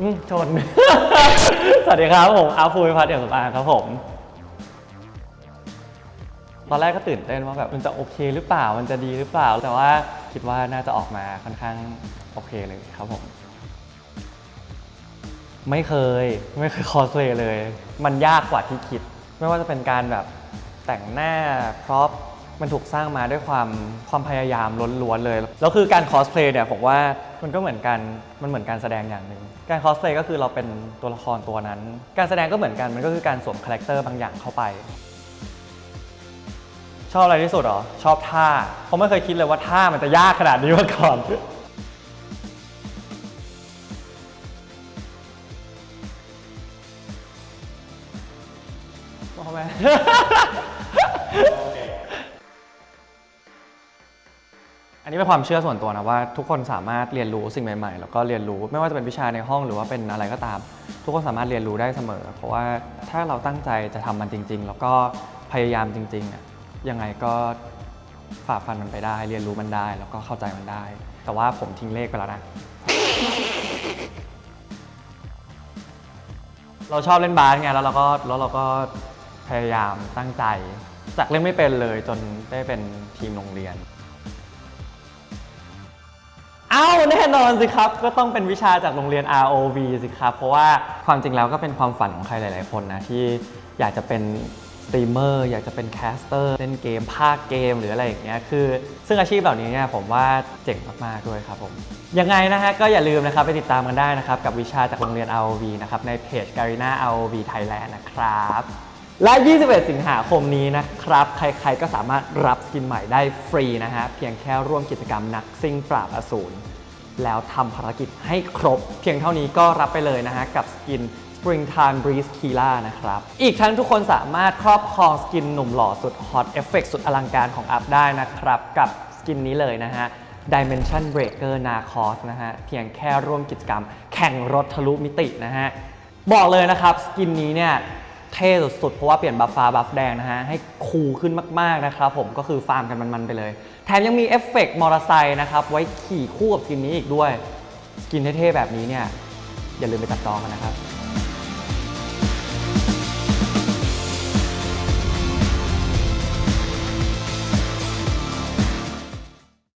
อืมชน สวัสดีครับผมอาฟูมิพัฒน์เดี่ยวสำอางครับผม ตอนแรกก็ตื่นเต้นว่าแบบมันจะโอเคหรือเปล่า มันจะดีหรือเปล่า แต่ว่าคิดว่าน่าจะออกมาค่อนข้างโอเคเลยครับผม ไม่เคย ไม่เคยคอสเพลย์เลย มันยากกว่าที่คิด ไม่ว่าจะเป็นการแบบแต่งหน้าพร็อพ มันถูกสร้างมาด้วยความความพยายามล้วนๆเลย แล้วคือการคอสเพลย์เนี่ยผมว่ามันก็เหมือนกันมันเหมือนการแสดงอย่างหนึ่งการคอสเพลย์ก็คือเราเป็นตัวละครตัวนั้น การแสดงก็เหมือนกันมันก็คือการสวมคาแรคเตอร์บางอย่างเข้าไป ชอบอะไรที่สุดเหรอ ชอบท่าเพราะไม่เคยคิดเลยว่าท่ามันจะยากขนาดนี้มาก่อนพ่อแม่ อันนี้เป็นความเชื่อส่วนตัวนะว่าทุกคนสามารถเรียนรู้สิ่งใหม่ๆ แล้วก็เรียนรู้ไม่ว่าจะเป็นวิชาในห้องหรือว่าเป็นอะไรก็ตาม ทุกคนสามารถเรียนรู้ได้เสมอ เพราะว่าถ้าเราตั้งใจจะทำมันจริง ๆ แล้วก็พยายามจริงๆยังไงก็ฝ่าฟันมันไปได้ เรียนรู้มันได้ แล้วก็เข้าใจมันได้ แต่ว่าผมทิ้งเลขไปแล้วนะ เราชอบเล่นบาสไงแล้วเราก็แล้วเราก็พยายามตั้งใจ จากเล่นไม่เป็นเลยจนได้เป็นทีมโรงเรียน แน่นอนสิครับ ก็ต้องเป็นวิชาจากโรงเรียน ROV สิครับ เพราะว่าความจริงแล้วก็เป็นความฝันของใครหลาย ๆ คนนะ ที่อยากจะเป็นสตรีมเมอร์ อยากจะเป็นแคสเตอร์เล่นเกมภาคเกมหรืออะไรอย่างเงี้ยคือ ซึ่งอาชีพเหล่านี้เนี่ยผมว่าเจ๋งมาก ๆ ด้วยครับผมยังไงนะฮะก็อย่าลืมนะครับไปติดตามกันได้นะครับ กับวิชาจากโรงเรียน ROV นะครับในเพจ Garina ROV Thailand นะครับและ 21 สิงหาคมนี้นะครับ ใครๆ ก็สามารถรับสกินใหม่ได้ฟรีนะฮะ เพียงแค่ร่วมกิจกรรมนักซิ่งปราบอสูร แล้วทำภารกิจให้ครบ เพียงเท่านี้ก็รับไปเลยนะฮะ กับสกิน Springtime Breeze Kila นะครับ อีกทั้งทุกคนสามารถครอบครองสกินหนุ่มหล่อสุดฮอตเอฟเฟกสุดอลังการของอัพได้นะครับ กับสกินนี้เลยนะฮะ Dimension Breaker Narcos นะฮะ เพียงแค่ร่วมกิจกรรม แข่งรถทะลุมิตินะฮะ บอกเลยนะครับ สกินนี้เนี่ย เท่สุดๆ เพราะว่าเปลี่ยนบัฟฟ้าบัฟแดงนะฮะ ให้คูลขึ้นมากๆนะครับผมก็คือฟาร์มกันมันๆไปเลย แถมยังมีเอฟเฟกต์มอเตอร์ไซค์นะครับ ไว้ขี่คู่กับสกินนี้อีกด้วย กินเท่ๆแบบนี้เนี่ย อย่าลืมไปจับจองกันนะครับ